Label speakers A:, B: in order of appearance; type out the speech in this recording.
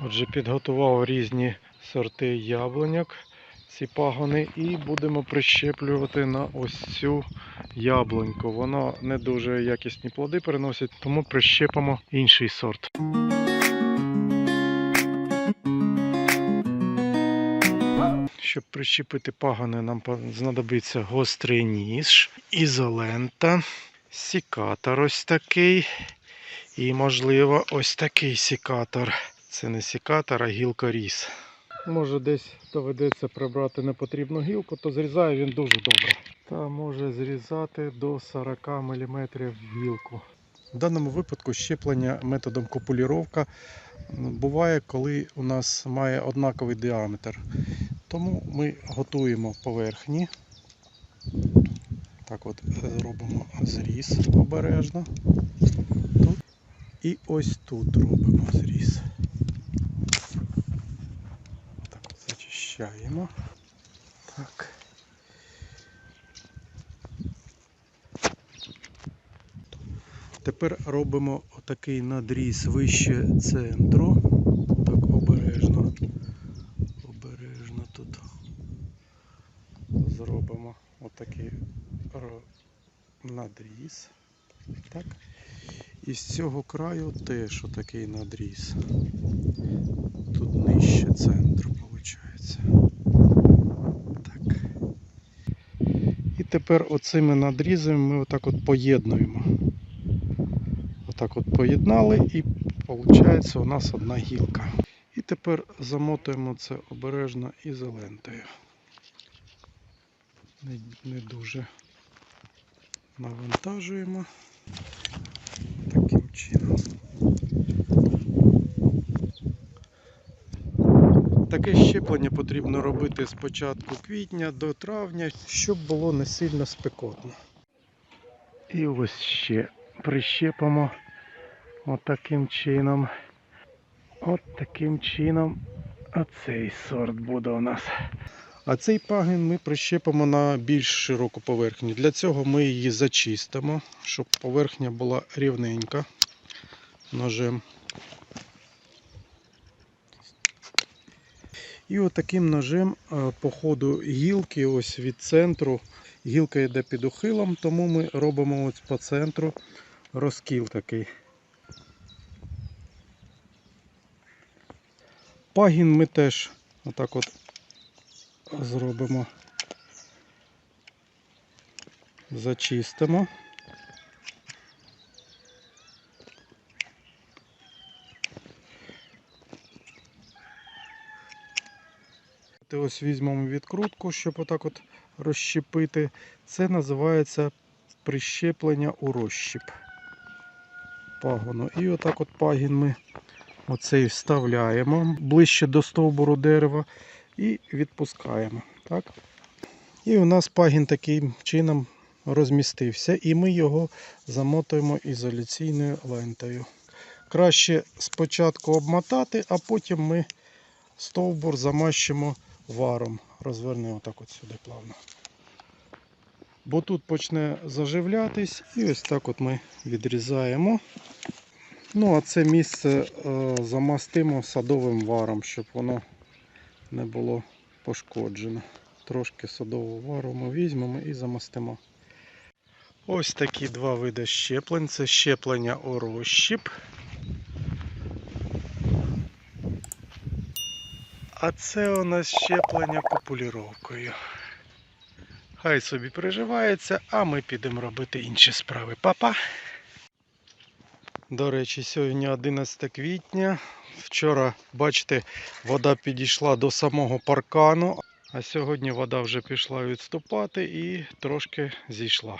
A: Отже, підготував різні сорти яблуньок, ці пагони, і будемо прищеплювати на ось цю яблуньку. Вона не дуже якісні плоди приносить, тому прищепимо інший сорт. Щоб прищепити пагони, нам знадобиться гострий ніж, ізолента, сікатор ось такий. І, можливо, ось такий сікатор. Це не сікатор, а гілкоріз. Може десь доведеться прибрати непотрібну гілку, то зрізає він дуже добре. Та може зрізати до 40 мм гілку. В даному випадку щеплення методом копуліровка буває, коли у нас має однаковий діаметр. Тому ми готуємо поверхні. Так от зробимо зріз обережно. І ось тут робимо зріз. Так от зачищаємо. Так. Тепер робимо отакий надріз вище центру. Так обережно. Обережно тут зробимо отакий надріз. Так. І з цього краю теж отакий надріз. Тут нижче центру виходить. Так. І тепер оцими надрізами ми отак от поєднуємо. Отак от поєднали і виходить у нас одна гілка. І тепер замотуємо це обережно ізолентою. Не, не дуже навантажуємо таким чином. Таке щеплення потрібно робити з початку квітня до травня, щоб було не сильно спекотно. І ось ще прищепимо отаким чином. От таким чином оцей сорт буде у нас. А цей пагін ми прищепимо на більш широку поверхню. Для цього ми її зачистимо, щоб поверхня була рівненька ножем. І отаким ножем е, по ходу гілки, ось від центру, гілка йде під ухилом, тому ми робимо ось по центру розкіл такий. Пагін ми теж отак от зробимо. Зачистимо. Ти Ось візьмемо відкрутку, щоб отак от розщепити. Це називається прищеплення у розщіп пагону. І отак от пагін ми оцей вставляємо ближче до стовбуру дерева і відпускаємо. Так? І у нас пагін таким чином розмістився, і ми його замотуємо ізоляційною лентою. Краще спочатку обмотати, а потім ми стовбур замащимо варом. Розверни отак от сюди плавно. Бо тут почне заживлятись, і ось так от ми відрізаємо. Ну, а це місце е, замастимо садовим варом, щоб воно не було пошкоджено. Трошки садового вару ми візьмемо і замастимо. Ось такі два види щеплень. Це щеплення у розщіп. А це у нас щеплення копуліровкою. Хай собі переживається, а ми підемо робити інші справи. Па-па! До речі, сьогодні 11 квітня. Вчора, бачите, вода підійшла до самого паркану, а сьогодні вода вже пішла відступати і трошки зійшла.